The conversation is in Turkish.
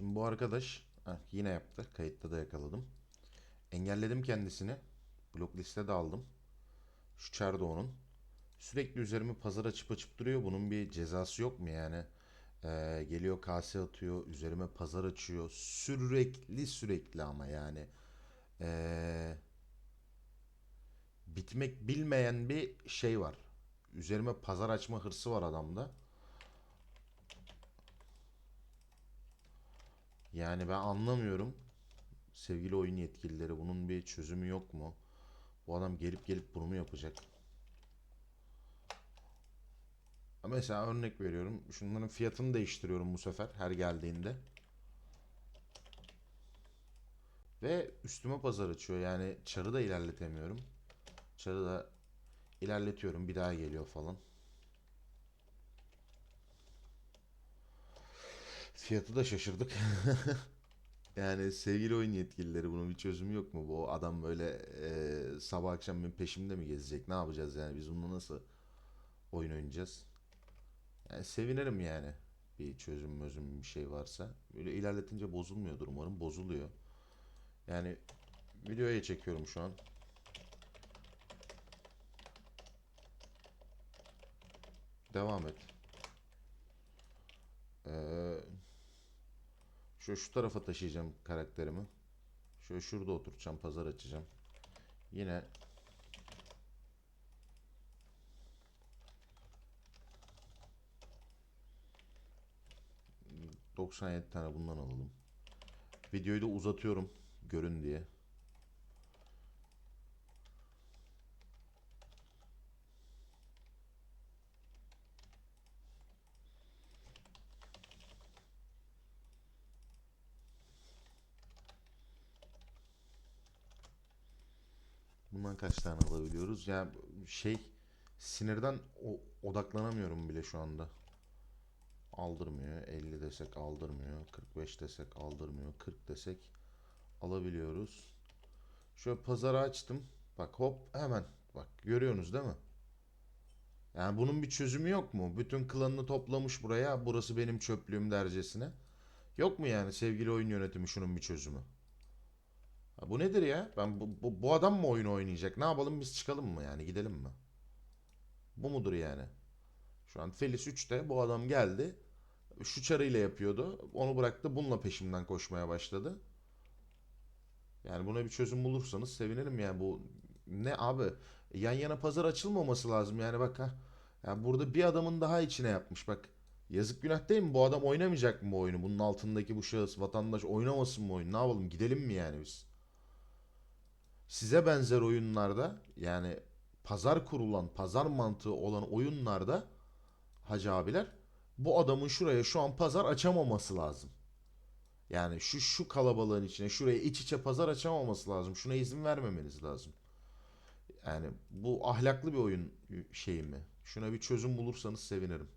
Şimdi bu arkadaş heh, yine yaptı. Kayıtta da yakaladım. Engelledim kendisini. Blok liste de aldım. Şu onun. Sürekli üzerime pazar açıp açıp duruyor. Bunun bir cezası yok mu yani? Ee, geliyor kase atıyor. Üzerime pazar açıyor. Sürekli sürekli ama yani. Ee, bitmek bilmeyen bir şey var. Üzerime pazar açma hırsı var adamda. Yani ben anlamıyorum. Sevgili oyun yetkilileri bunun bir çözümü yok mu? Bu adam gelip gelip bunu mu yapacak? Mesela örnek veriyorum. Şunların fiyatını değiştiriyorum bu sefer her geldiğinde. Ve üstüme pazar açıyor. Yani çarı da ilerletemiyorum. Çarı da ilerletiyorum. Bir daha geliyor falan. Fiyatı da şaşırdık. Yani sevgili oyun yetkilileri bunun bir çözümü yok mu? Bu adam böyle e, sabah akşam benim peşimde mi gezecek? Ne yapacağız yani? Biz bununla nasıl oyun oynayacağız? Yani sevinirim yani. Bir çözüm mözüm bir şey varsa. Böyle ilerletince bozulmuyordur umarım. Bozuluyor. Yani videoya çekiyorum şu an. Devam et. Şu şu tarafa taşıyacağım karakterimi. Şöyle şurada oturacağım, pazar açacağım. Yine ...97 tane bundan alalım. Videoyu da uzatıyorum görün diye. Bundan kaç tane alabiliyoruz? Yani şey sinirden odaklanamıyorum bile şu anda. Aldırmıyor. 50 desek aldırmıyor. 45 desek aldırmıyor. 40 desek alabiliyoruz. Şöyle pazarı açtım. Bak hop hemen. Bak görüyorsunuz değil mi? Yani bunun bir çözümü yok mu? Bütün klanını toplamış buraya. Burası benim çöplüğüm dercesine. Yok mu yani sevgili oyun yönetimi şunun bir çözümü? Bu nedir ya? Ben bu, bu, bu adam mı oyun oynayacak? Ne yapalım biz çıkalım mı yani gidelim mi? Bu mudur yani? Şu an Felis 3'te bu adam geldi. Şu çarıyla yapıyordu. Onu bıraktı bununla peşimden koşmaya başladı. Yani buna bir çözüm bulursanız sevinirim yani bu ne abi yan yana pazar açılmaması lazım yani bak ha. Yani burada bir adamın daha içine yapmış bak. Yazık günah değil mi? Bu adam oynamayacak mı bu oyunu? Bunun altındaki bu şahıs vatandaş oynamasın mı oyunu? Ne yapalım? Gidelim mi yani biz? Size benzer oyunlarda yani pazar kurulan, pazar mantığı olan oyunlarda hacı abiler bu adamın şuraya şu an pazar açamaması lazım. Yani şu şu kalabalığın içine şuraya iç içe pazar açamaması lazım. Şuna izin vermemeniz lazım. Yani bu ahlaklı bir oyun şeyi mi? Şuna bir çözüm bulursanız sevinirim.